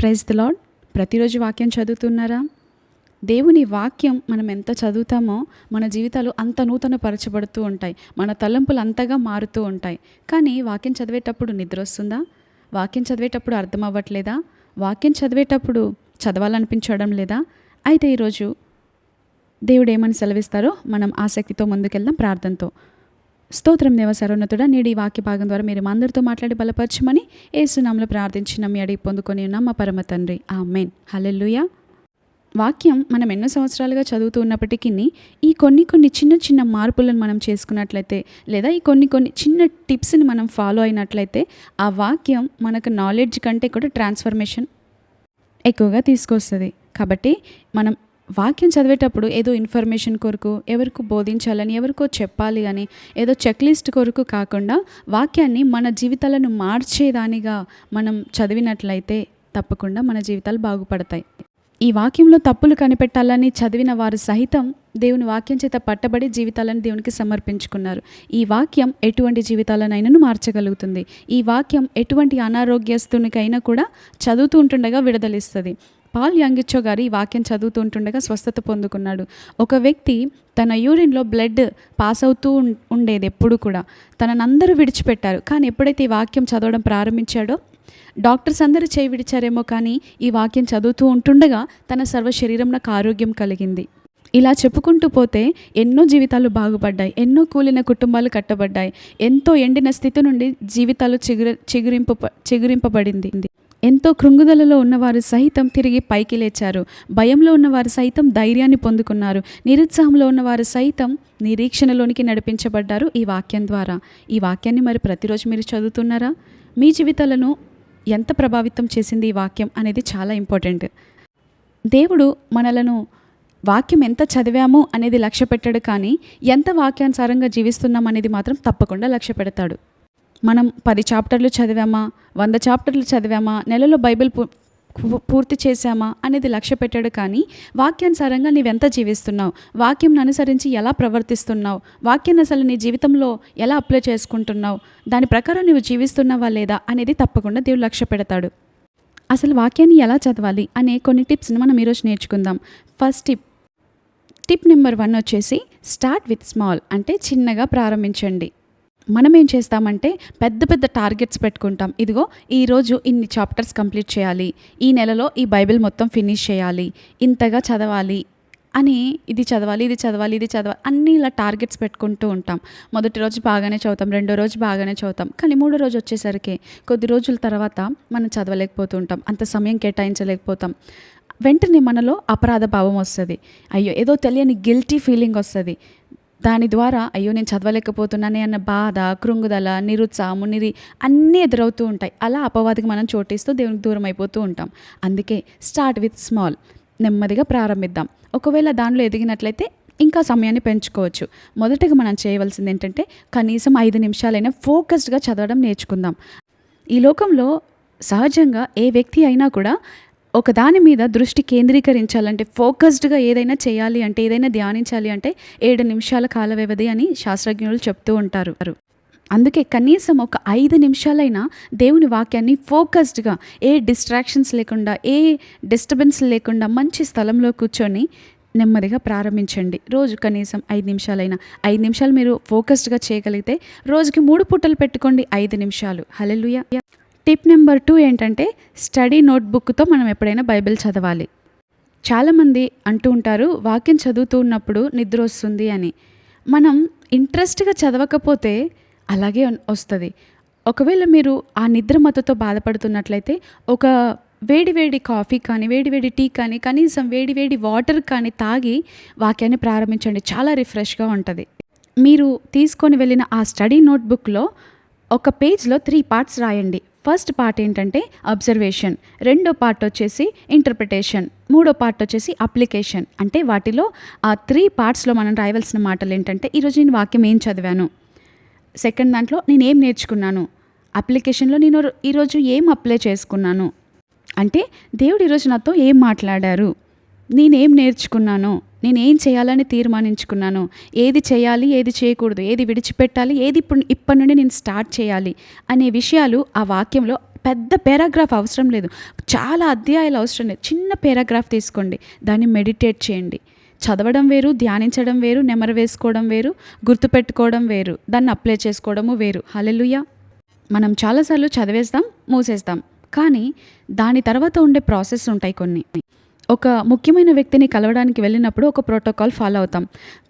Praise the lord ప్రతిరోజు వాక్యం చదువుతున్నారా? దేవుని వాక్యం మనం ఎంత చదువుతామో మన జీవితాలు అంత నూతన పరచబడుతూ ఉంటాయి. మన తలంపులు అంతగా మారుతూ ఉంటాయి. కానీ వాక్యం చదివేటప్పుడు నిద్ర వస్తుందా? వాక్యం చదివేటప్పుడు అర్థం అవ్వట్లేదా? వాక్యం చదివేటప్పుడు చదవాలనిపించడం లేదా? అయితే ఈరోజు దేవుడు ఏమని సెలవిస్తారో మనం ఆసక్తితో ముందుకెళ్దాం ప్రార్థనతో. స్తోత్రం దేవ సర్వోన్నతుడా నేడు ఈ వాక్య భాగం ద్వారా మీరు మా అందరితో మాట్లాడి బలపరచమని ఏసునామలో ప్రార్థించిన మీ అడిగి పొందుకొని ఉన్న. మా పరమ తండ్రి. ఆ మెయిన్ హలెల్లుయా. వాక్యం మనం ఎన్నో సంవత్సరాలుగా చదువుతూ ఉన్నప్పటికీ ఈ కొన్ని కొన్ని చిన్న చిన్న మార్పులను మనం చేసుకున్నట్లయితే లేదా ఈ కొన్ని కొన్ని చిన్న టిప్స్ని మనం ఫాలో అయినట్లయితే ఆ వాక్యం మనకు నాలెడ్జ్ కంటే కూడా ట్రాన్స్ఫర్మేషన్ ఎక్కువగా తీసుకొస్తుంది. కాబట్టి మనం వాక్యం చదివేటప్పుడు ఏదో ఇన్ఫర్మేషన్ కొరకు ఎవరికి బోధించాలని ఎవరికో చెప్పాలి అని ఏదో చెక్ లిస్ట్ కొరకు కాకుండా వాక్యాన్ని మన జీవితాలను మార్చేదానిగా మనం చదివినట్లయితే తప్పకుండా మన జీవితాలు బాగుపడతాయి. ఈ వాక్యంలో తప్పులు కనిపెట్టాలని చదివిన వారు సహితం దేవుని వాక్యం చేత పట్టబడి జీవితాలను దేవునికి సమర్పించుకున్నారు. ఈ వాక్యం ఎటువంటి జీవితాలనైనాను మార్చగలుగుతుంది. ఈ వాక్యం ఎటువంటి అనారోగ్యస్తునికైనా కూడా చదువుతూ ఉంటుండగా విడుదలిస్తుంది. పాల్ యాంగిచ్చో గారి ఈ వాక్యం చదువుతూ ఉంటుండగా స్వస్థత పొందుకున్నాడు. ఒక వ్యక్తి తన యూరిన్లో బ్లడ్ పాస్ అవుతూ ఉండేది ఎప్పుడు కూడా. తననందరూ విడిచిపెట్టారు. కానీ ఎప్పుడైతే ఈ వాక్యం చదవడం ప్రారంభించాడో డాక్టర్స్ అందరూ చేయి విడిచారేమో కానీ ఈ వాక్యం చదువుతూ ఉంటుండగా తన సర్వ శరీరం నాకు ఆరోగ్యం కలిగింది. ఇలా చెప్పుకుంటూ పోతే ఎన్నో జీవితాలు బాగుపడ్డాయి. ఎన్నో కూలిన కుటుంబాలు కట్టబడ్డాయి. ఎంతో ఎండిన స్థితి నుండి జీవితాలు చిగుర చిగురింప చిగురింపబడింది. ఎంతో కృంగుదలలో ఉన్నవారు సహితం తిరిగి పైకి లేచారు. భయంలో ఉన్నవారు సైతం ధైర్యాన్ని పొందుకున్నారు. నిరుత్సాహంలో ఉన్నవారు సైతం నిరీక్షణలోనికి నడిపించబడ్డారు ఈ వాక్యం ద్వారా. ఈ వాక్యాన్ని మరి ప్రతిరోజు మీరు చదువుతున్నారా? మీ జీవితాలను ఎంత ప్రభావితం చేసింది ఈ వాక్యం అనేది చాలా ఇంపార్టెంట్. దేవుడు మనలను వాక్యం ఎంత చదివాము అనేది లక్ష్య పెట్టాడు కానీ ఎంత వాక్యానుసారంగా జీవిస్తున్నాం అనేది మాత్రం తప్పకుండా లక్ష్య పెడతాడు మనం పది చాప్టర్లు చదివామా? వంద చాప్టర్లు చదివామా? నెలలో బైబిల్ పూ- పూర్తి చేశామా? అనేది లక్ష్య పెట్టాడు కానీ వాక్యానుసారంగా నీవెంత జీవిస్తున్నావు? వాక్యం అనుసరించి ఎలా ప్రవర్తిస్తున్నావు? వాక్యాన్ని అసలు నీ జీవితంలో ఎలా అప్లై చేసుకుంటున్నావు? దాని ప్రకారం నువ్వు జీవిస్తున్నావా లేదా అనేది తప్పకుండా దేవుడు లక్ష్య పెడతాడు. అసలు వాక్యాన్ని ఎలా చదవాలి అనే కొన్ని టిప్స్ని మనం ఈరోజు నేర్చుకుందాం. First tip tip number one వచ్చేసి స్టార్ట్ విత్ స్మాల్ అంటే చిన్నగా ప్రారంభించండి. మనం ఏం చేస్తామంటే పెద్ద పెద్ద టార్గెట్స్ పెట్టుకుంటాం. ఇదిగో ఈరోజు ఇన్ని చాప్టర్స్ కంప్లీట్ చేయాలి. ఈ నెలలో ఈ బైబిల్ మొత్తం ఫినిష్ చేయాలి. ఇంతగా చదవాలి అని ఇది చదవాలి ఇది చదవాలి ఇది చదవాలి అన్నీ ఇలా టార్గెట్స్ పెట్టుకుంటూ ఉంటాం. మొదటి రోజు బాగానే చదువుతాం రెండో రోజు బాగానే చదువుతాం. కానీ మూడో రోజు వచ్చేసరికి కొద్ది రోజుల తర్వాత మనం చదవలేకపోతూ ఉంటాం అంత సమయం కేటాయించలేకపోతాం. వెంటనే మనలో అపరాధ భావం వస్తుంది. అయ్యో ఏదో తెలియని గిల్టీ ఫీలింగ్ వస్తుంది. దాని ద్వారా అయ్యో నేను చదవలేకపోతున్నానే అన్న బాధ కృంగుదల నిరుత్సాహము నిరి అన్నీ ఎదురవుతూ ఉంటాయి. అలా అపవాదికి మనం చోటిస్తూ దేవునికి దూరం అయిపోతూ ఉంటాం. అందుకే స్టార్ట్ విత్ స్మాల్. నెమ్మదిగా ప్రారంభిద్దాం. ఒకవేళ దానిలో ఎదిగినట్లయితే ఇంకా సమయాన్ని పెంచుకోవచ్చు. మొదటగా మనం చేయవలసింది ఏంటంటే కనీసం ఐదు నిమిషాలైనా ఫోకస్డ్గా చదవడం నేర్చుకుందాం. ఈ లోకంలో సహజంగా ఏ వ్యక్తి అయినా కూడా ఒక దాని మీద దృష్టి కేంద్రీకరించాలంటే ఫోకస్డ్గా ఏదైనా చేయాలి అంటే ఏదైనా ధ్యానించాలి అంటే ఏడు నిమిషాల కాల వ్యవధి అని శాస్త్రజ్ఞులు చెప్తూ ఉంటారు. అందుకే కనీసం ఒక ఐదు నిమిషాలైనా దేవుని వాక్యాన్ని ఫోకస్డ్గా ఏ డిస్ట్రాక్షన్స్ లేకుండా ఏ డిస్టర్బెన్స్ లేకుండా మంచి స్థలంలో కూర్చొని నెమ్మదిగా ప్రారంభించండి. రోజు కనీసం ఐదు నిమిషాలైనా. ఐదు నిమిషాలు మీరు ఫోకస్డ్గా చేయగలిగితే రోజుకి మూడు పూటలు పెట్టుకోండి ఐదు నిమిషాలు. హలెలుయ టిప్ నెంబర్ టూ ఏంటంటే స్టడీ నోట్బుక్తో మనం ఎప్పుడైనా బైబిల్ చదవాలి. చాలామంది అంటూ ఉంటారు వాక్యం చదువుతూ ఉన్నప్పుడు నిద్ర వస్తుంది అని. మనం ఇంట్రెస్ట్గా చదవకపోతే అలాగే వస్తుంది. ఒకవేళ మీరు ఆ నిద్ర మతతో బాధపడుతున్నట్లయితే ఒక వేడి వేడి కాఫీ కానీ వేడి వేడి టీ కానీ కనీసం వేడి వేడి వాటర్ కానీ తాగి వాక్యాన్ని ప్రారంభించండి. చాలా రిఫ్రెష్గా ఉంటుంది. మీరు తీసుకొని వెళ్ళిన ఆ స్టడీ నోట్బుక్లో ఒక పేజ్లో త్రీ పార్ట్స్ రాయండి. ఫస్ట్ పార్ట్ ఏంటంటే అబ్జర్వేషన్ రెండో పార్ట్ వచ్చేసి ఇంటర్ప్రిటేషన్ మూడో పార్ట్ వచ్చేసి అప్లికేషన్. అంటే వాటిలో ఆ త్రీ పార్ట్స్లో మనం రాయవలసిన మాటలు ఏంటంటే ఈరోజు నేను వాక్యం ఏం చదివాను? సెకండ్ దాంట్లో నేను ఏం నేర్చుకున్నాను? అప్లికేషన్లో నేను ఈరోజు ఏం అప్లై చేసుకున్నాను? అంటే దేవుడు ఈరోజు నాతో ఏం మాట్లాడారు? నేనేం నేర్చుకున్నాను నేను ఏం చేయాలని తీర్మానించుకున్నాను ఏది చేయాలి ఏది చేయకూడదు ఏది విడిచిపెట్టాలి ఏది ఇప్పుడు ఇప్పటి నుండి నేను స్టార్ట్ చేయాలి అనే విషయాలు ఆ వాక్యంలో పెద్ద పారాగ్రాఫ్ అవసరం లేదు. చాలా అధ్యాయాలు అవసరం లేదు. చిన్న పారాగ్రాఫ్ తీసుకోండి. దాన్ని మెడిటేట్ చేయండి. చదవడం వేరు ధ్యానించడం వేరు నెమరు వేసుకోవడం వేరు గుర్తుపెట్టుకోవడం వేరు దాన్ని అప్లై చేసుకోవడము వేరు. హలెలుయ మనం చాలాసార్లు చదివేస్తాం మూసేస్తాం. కానీ దాని తర్వాత ఉండే ప్రాసెస్ ఉంటాయి కొన్ని. ఒక ముఖ్యమైన వ్యక్తిని కలవడానికి వెళ్ళినప్పుడు ఒక ప్రోటోకాల్ ఫాలో అవుతాం.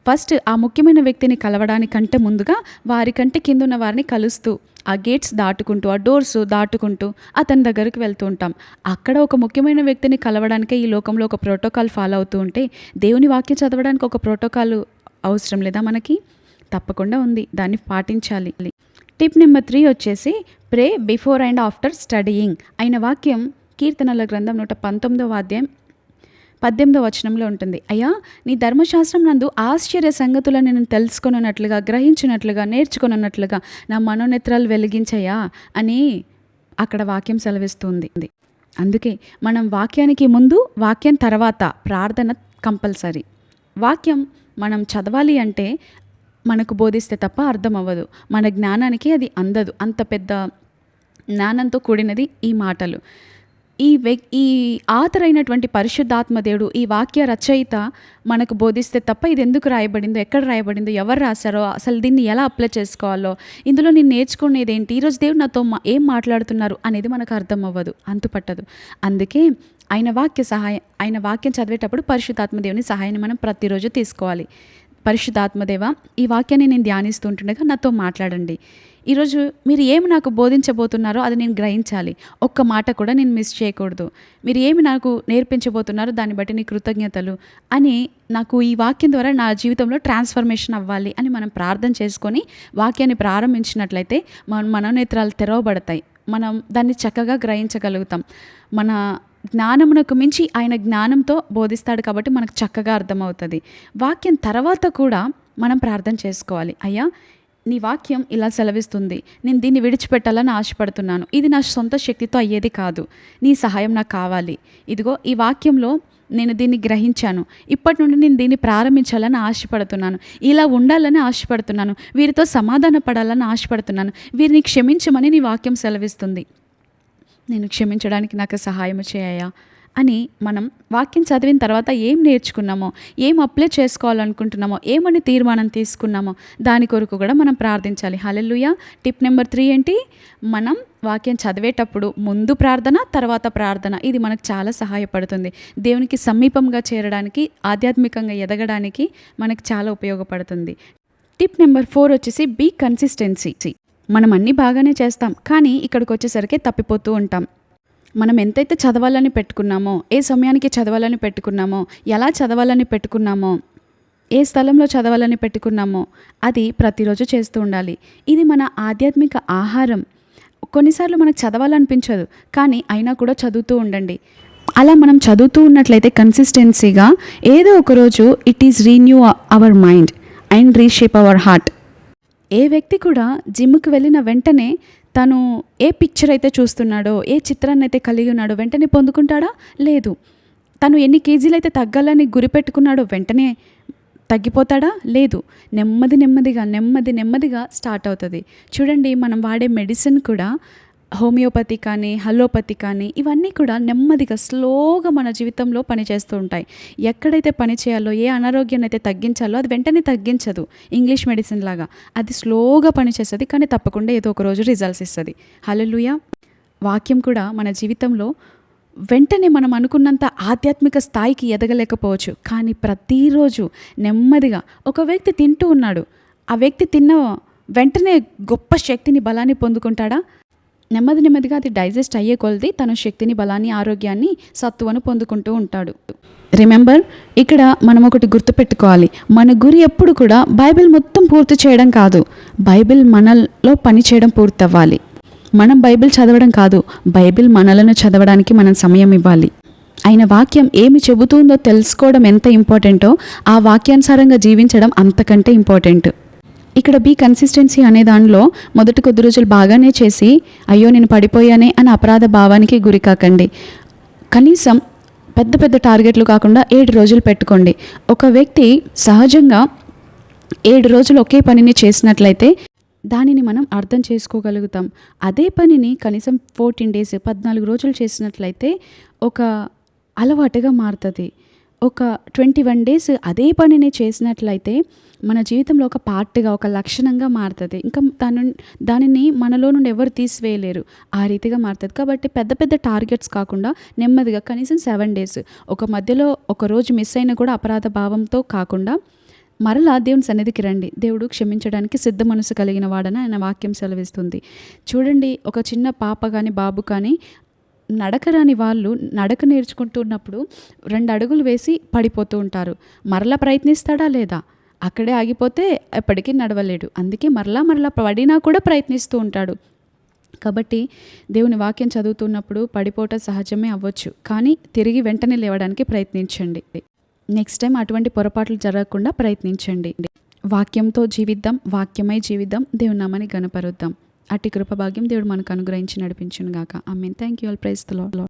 ఫస్ట్ ఆ ముఖ్యమైన వ్యక్తిని కలవడానికంటే ముందుగా వారికంటే కింద ఉన్న వారిని కలుస్తూ ఆ గేట్స్ దాటుకుంటూ ఆ డోర్స్ దాటుకుంటూ అతని దగ్గరికి వెళ్తూ ఉంటాం. అక్కడ ఒక ముఖ్యమైన వ్యక్తిని కలవడానికే ఈ లోకంలో ఒక ప్రోటోకాల్ ఫాలో అవుతూ ఉంటే దేవుని వాక్యం చదవడానికి ఒక ప్రోటోకాల్ అవసరం లేదా మనకి? తప్పకుండా ఉంది. దాన్ని పాటించాలి. టిప్ నెంబర్ త్రీ వచ్చేసి pray before and after studying అయిన వాక్యం కీర్తనల గ్రంథం నూట పంతొమ్మిదవ అధ్యాయం పద్దెనిమిదవ వచనంలో ఉంటుంది. అయ్యా నీ ధర్మశాస్త్రం నందు ఆశ్చర్య సంగతులను నేను తెలుసుకొనున్నట్లుగా గ్రహించినట్లుగా నేర్చుకున్నట్లుగా నా మనోనేత్రాలు వెలిగించయ్యా అని అక్కడ వాక్యం సెలవిస్తుంది. అందుకే మనం వాక్యానికి ముందు వాక్యం తర్వాత ప్రార్థన కంపల్సరీ. వాక్యం మనం చదవాలి అంటే మనకు బోధిస్తే తప్ప అర్థం అవ్వదు. మన జ్ఞానానికి అది అందదు. అంత పెద్ద జ్ఞానంతో కూడినది ఈ మాటలు. ఈ వ్యక్ ఈ ఆతరైనటువంటి పరిశుద్ధాత్మదేవుడు ఈ వాక్య రచయిత మనకు బోధిస్తే తప్ప ఇది ఎందుకు రాయబడిందో ఎక్కడ రాయబడిందో ఎవరు రాశారో అసలు దీన్ని ఎలా అప్లై చేసుకోవాలో ఇందులో నేను నేర్చుకునేది ఏంటి ఈరోజు దేవుడు నాతో మా- ఏం మాట్లాడుతున్నారు అనేది మనకు అర్థం అవ్వదు అంతుపట్టదు. అందుకే ఆయన వాక్య సహాయం ఆయన వాక్యం చదివేటప్పుడు పరిశుద్ధాత్మ దేవుని సహాయాన్ని మనం ప్రతిరోజు తీసుకోవాలి. పరిశుద్ధాత్మదేవ ఈ వాక్యాన్ని నేను ధ్యానిస్తుంటుండగా నాతో మాట్లాడండి. ఈరోజు మీరు ఏమి నాకు బోధించబోతున్నారో అది నేను గ్రహించాలి. ఒక్క మాట కూడా నేను మిస్ చేయకూడదు. మీరు ఏమి నాకు నేర్పించబోతున్నారో దాన్ని బట్టి నీ కృతజ్ఞతలు అని నాకు ఈ వాక్యం ద్వారా నా జీవితంలో ట్రాన్స్ఫర్మేషన్ అవ్వాలి అని మనం ప్రార్థన చేసుకొని వాక్యాన్ని ప్రారంభించినట్లయితే మన మనోనేత్రాలు తెరవబడతాయి. మనం దాన్ని చక్కగా గ్రహించగలుగుతాం. మన జ్ఞానమునకు మించి ఆయన జ్ఞానంతో బోధిస్తాడు కాబట్టి మనకు చక్కగా అర్థమవుతుంది. వాక్యం తర్వాత కూడా మనం ప్రార్థన చేసుకోవాలి. అయ్యా నీ వాక్యం ఇలా సెలవిస్తుంది. నేను దీన్ని విడిచిపెట్టాలని ఆశపడుతున్నాను. ఇది నా సొంత శక్తితో అయ్యేది కాదు. నీ సహాయం నాకు కావాలి. ఇదిగో ఈ వాక్యంలో నేను దీన్ని గ్రహించాను. ఇప్పటి నుండి నేను దీన్ని ప్రారంభించాలని ఆశపడుతున్నాను. ఇలా ఉండాలని ఆశపడుతున్నాను. వీరితో సమాధాన పడాలని ఆశపడుతున్నాను. వీరిని క్షమించమని నీ వాక్యం సెలవిస్తుంది. నేను క్షమించడానికి నాకు సహాయం చేయ అని మనం వాక్యం చదివిన తర్వాత ఏం నేర్చుకున్నామో ఏం అప్లై చేసుకోవాలనుకుంటున్నామో ఏమని తీర్మానం తీసుకున్నామో దాని కొరకు కూడా మనం ప్రార్థించాలి. హలెల్లుయ టిప్ నెంబర్ త్రీ ఏంటి? మనం వాక్యం చదివేటప్పుడు ముందు ప్రార్థన తర్వాత ప్రార్థన. ఇది మనకు చాలా సహాయపడుతుంది. దేవునికి సమీపంగా చేరడానికి ఆధ్యాత్మికంగా ఎదగడానికి మనకు చాలా ఉపయోగపడుతుంది. టిప్ నెంబర్ ఫోర్ వచ్చేసి బీ కన్సిస్టెన్సీ మనం అన్నీ బాగానే చేస్తాం కానీ ఇక్కడికి వచ్చేసరికి తప్పిపోతూ ఉంటాం. మనం ఎంతైతే చదవాలని పెట్టుకున్నామో ఏ సమయానికి చదవాలని పెట్టుకున్నామో ఎలా చదవాలని పెట్టుకున్నామో ఏ స్థలంలో చదవాలని పెట్టుకున్నామో అది ప్రతిరోజు చేస్తూ ఉండాలి. ఇది మన ఆధ్యాత్మిక ఆహారం. కొన్నిసార్లు మనకు చదవాలనిపించదు కానీ అయినా కూడా చదువుతూ ఉండండి. అలా మనం చదువుతూ ఉన్నట్లయితే కన్సిస్టెన్సీగా ఏదో ఒక రోజు it is renew our mind and reshape our heart ఏ వ్యక్తి కూడా జిమ్కి వెళ్ళిన వెంటనే తను ఏ పిక్చర్ అయితే చూస్తున్నాడో ఏ చిత్రాన్ని అయితే కలిగి ఉన్నాడో వెంటనే పొందుకుంటాడా? లేదు. తను ఎన్ని కేజీలు అయితే తగ్గాలని గురి పెట్టుకున్నాడో వెంటనే తగ్గిపోతాడా? లేదు. నెమ్మది నెమ్మదిగా నెమ్మది నెమ్మదిగా స్టార్ట్ అవుతుంది. చూడండి మనం వాడే మెడిసిన్ కూడా హోమియోపతి కానీ హలోపతి కానీ ఇవన్నీ కూడా నెమ్మదిగా స్లోగా మన జీవితంలో పనిచేస్తూ ఉంటాయి. ఎక్కడైతే పని చేయాలో ఏ అనారోగ్యాన్ని అయితే తగ్గించాలో అది వెంటనే తగ్గించదు. ఇంగ్లీష్ మెడిసిన్ లాగా. అది స్లోగా పనిచేస్తుంది కానీ తప్పకుండా ఏదో ఒక రోజు రిజల్ట్స్ ఇస్తుంది. హలలుయ వాక్యం కూడా మన జీవితంలో వెంటనే మనం అనుకున్నంత ఆధ్యాత్మిక స్థాయికి ఎదగలేకపోవచ్చు. కానీ ప్రతిరోజు నెమ్మదిగా ఒక వ్యక్తి తింటూ ఉన్నాడు. ఆ వ్యక్తి తిన్న వెంటనే గొప్ప శక్తిని బలాన్ని పొందుకుంటాడా? నెమ్మది నెమ్మదిగా అది డైజెస్ట్ అయ్యే కొలది తన శక్తిని బలాన్ని ఆరోగ్యాన్ని సత్తువను పొందుకుంటూ ఉంటాడు. రిమెంబర్ ఇక్కడ మనం ఒకటి గుర్తుపెట్టుకోవాలి. మన గురి ఎప్పుడు కూడా బైబిల్ మొత్తం పూర్తి చేయడం కాదు. బైబిల్ మనలో పని చేయడం పూర్తవ్వాలి. మనం బైబిల్ చదవడం కాదు. బైబిల్ మనలను చదవడానికి మనం సమయం ఇవ్వాలి. ఆయన వాక్యం ఏమి చెబుతుందో తెలుసుకోవడం ఎంత ఇంపార్టెంటో ఆ వాక్యానుసారంగా జీవించడం అంతకంటే ఇంపార్టెంట్. ఇక్కడ బీ కన్సిస్టెన్సీ అనే దానిలో మొదటి కొద్ది రోజులు బాగానే చేసి అయ్యో నేను పడిపోయానే అని అపరాధ భావానికి గురి కాకండి. కనీసం పెద్ద పెద్ద టార్గెట్లు కాకుండా ఏడు రోజులు పెట్టుకోండి. ఒక వ్యక్తి సహజంగా ఏడు రోజులు ఒకే పనిని చేసినట్లయితే దానిని మనం అర్థం చేసుకోగలుగుతాం. అదే పనిని కనీసం ఫోర్టీన్ డేస్ పద్నాలుగు రోజులు చేసినట్లయితే ఒక అలవాటుగా మారుతుంది. ఒక ట్వంటీ వన్ డేస్ అదే పనిని చేసినట్లయితే మన జీవితంలో ఒక పార్ట్గా ఒక లక్షణంగా మారుతుంది. ఇంకా దాని దానిని మనలో నుండి ఎవరు తీసివేయలేరు. ఆ రీతిగా మారుతుంది. కాబట్టి పెద్ద పెద్ద టార్గెట్స్ కాకుండా నెమ్మదిగా కనీసం సెవెన్ డేస్ ఒక మధ్యలో ఒక రోజు మిస్ అయినా కూడా అపరాధ భావంతో కాకుండా మరలా దేవుని సన్నిధికి రండి. దేవుడు క్షమించడానికి సిద్ధ మనసు కలిగిన వాడని ఆయన వాక్యం సెలవిస్తుంది. చూడండి ఒక చిన్న పాప కానీ బాబు కానీ నడక రాని వాళ్ళు నడక నేర్చుకుంటున్నప్పుడు రెండు అడుగులు వేసి పడిపోతూ ఉంటారు. మరలా ప్రయత్నిస్తాడా లేదా? అక్కడే ఆగిపోతే ఎప్పటికీ నడవలేడు. అందుకే మరలా మరలా పడినా కూడా ప్రయత్నిస్తూ ఉంటాడు. కాబట్టి దేవుని వాక్యం చదువుతున్నప్పుడు పడిపోవటం సహజమే అవ్వచ్చు. కానీ తిరిగి వెంటనే లేవడానికి ప్రయత్నించండి. నెక్స్ట్ టైం అటువంటి పొరపాట్లు జరగకుండా ప్రయత్నించండి. వాక్యంతో జీవిద్దాం వాక్యమై జీవిద్దాం దేవుని గణపరుద్దాం అట్టి కృపభాగ్యం దేవుడు మనకు అనుగ్రహించి నడిపించును గాక I mean thank you all praise the Lord